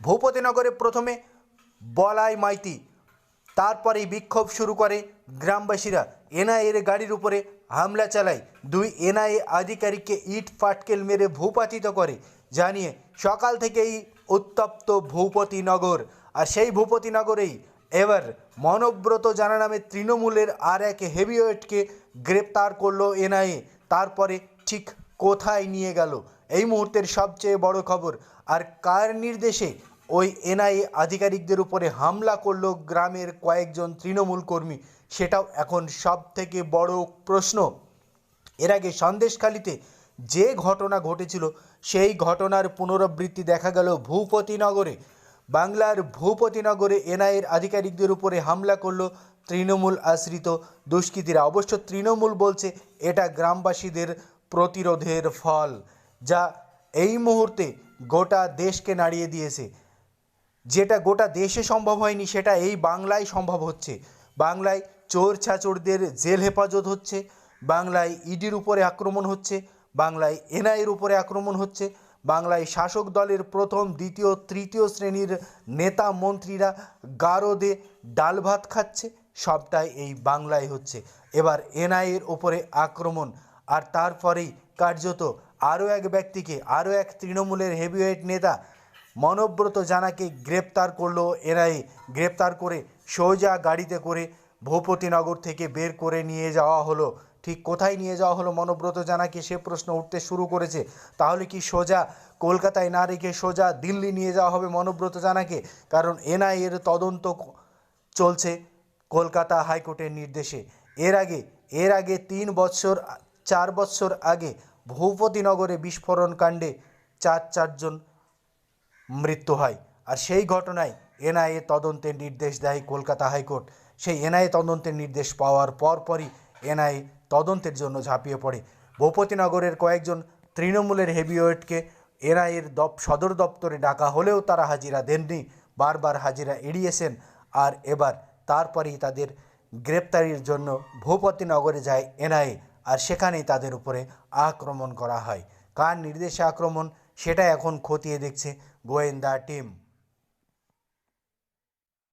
ভূপতিনগরে প্রথমে বলাই মাইতি, তারপরেই বিক্ষোভ শুরু করে গ্রামবাসীরা। এনআইএর গাড়ির উপরে হামলা চালায়। দুই এনআইএ আধিকারিককে ইট ফাটকেল মেরে ভূপাতিত করে। জানিয়ে সকাল থেকেই উত্তপ্ত ভূপতিনগর আর সেই ভূপতিনগরেই এবার মনব্রত জানা নামে তৃণমূলের আর এক হেভিওয়েটকে গ্রেপ্তার করল এনআইএ। তারপরে ঠিক কোথায় নিয়ে গেল? এই মুহূর্তের সবচেয়ে বড় খবর, আর কার নির্দেশে ওই এনআইএ আধিকারিকদের উপরে হামলা করল গ্রামের কয়েকজন তৃণমূল কর্মী, সেটাও এখন সব থেকে বড় প্রশ্ন। এর আগে সন্দেশখালিতে যে ঘটনা ঘটেছিল, সেই ঘটনার পুনরাবৃত্তি দেখা গেল ভূপতিনগরে। বাংলার ভূপতিনগরে এনআইএর আধিকারিকদের উপরে হামলা করল তৃণমূল আশ্রিত দুষ্কৃতীরা। অবশ্য তৃণমূল বলছে, এটা গ্রামবাসীদের প্রতিরোধের ফল। যা এই মুহূর্তে গোটা দেশকে নাড়িয়ে দিয়েছে। যেটা গোটা দেশে সম্ভব হয়নি, সেটা এই বাংলায় সম্ভব হচ্ছে। বাংলায় চোর ছাচোরদের জেল হেফাজত হচ্ছে। বাংলায় ইডির উপরে আক্রমণ হচ্ছে। বাংলায় এনআইয়ের উপরে আক্রমণ হচ্ছে। বাংলায় শাসক দলের প্রথম, দ্বিতীয়, তৃতীয় শ্রেণির নেতা মন্ত্রীরা গারদে ডাল ভাত খাচ্ছে। সবটাই এই বাংলায় হচ্ছে। এবার এনআইয়ের উপরে আক্রমণ। আর তারপরেই কার্যত আরও এক ব্যক্তিকে, আরও এক তৃণমূলের হেভিওয়েট নেতা মনব্রত জানাকে গ্রেপ্তার করল এনআইএ গ্রেপ্তার করে সোজা গাড়িতে করে ভূপতিনগর থেকে বের করে নিয়ে যাওয়া হলো। ঠিক কোথায় নিয়ে যাওয়া হলো মনব্রত জানাকে সে প্রশ্ন উঠতে শুরু করেছে। তাহলে কি সোজা কলকাতায় না রেখে সোজা দিল্লি নিয়ে যাওয়া হবে মনব্রত জানাকে? কারণ এনআইএর তদন্ত চলছে কলকাতা হাইকোর্টের নির্দেশে। এর আগে এর আগে তিন বছর চার বছর আগে ভূপতিনগরে বিস্ফোরণ কাণ্ডে চার চারজন মৃত্যু হয়। আর সেই ঘটনায় এনআইএ তদন্তের নির্দেশ দেয় কলকাতা হাইকোর্ট। সেই এনআইএ তদন্তের নির্দেশ পাওয়ার পরপরই এনআইএ তদন্তের জন্য ঝাঁপিয়ে পড়ে। ভূপতিনগরের কয়েকজন তৃণমূলের হেভিওয়েটকে এনআইএর দপ, সদর দপ্তরে ডাকা হলেও তারা হাজিরা দেননি। বারবার হাজিরা এড়িয়েছেন আর এবার তারপরেই তাদের গ্রেপ্তারির জন্য ভূপতিনগরে যায় এনআইএ। আর সেখানেই তাদের উপরে আক্রমণ করা হয়। কার নির্দেশে আক্রমণ? সেটা এখন খতিয়ে দেখছে গোয়েন্দা টিম।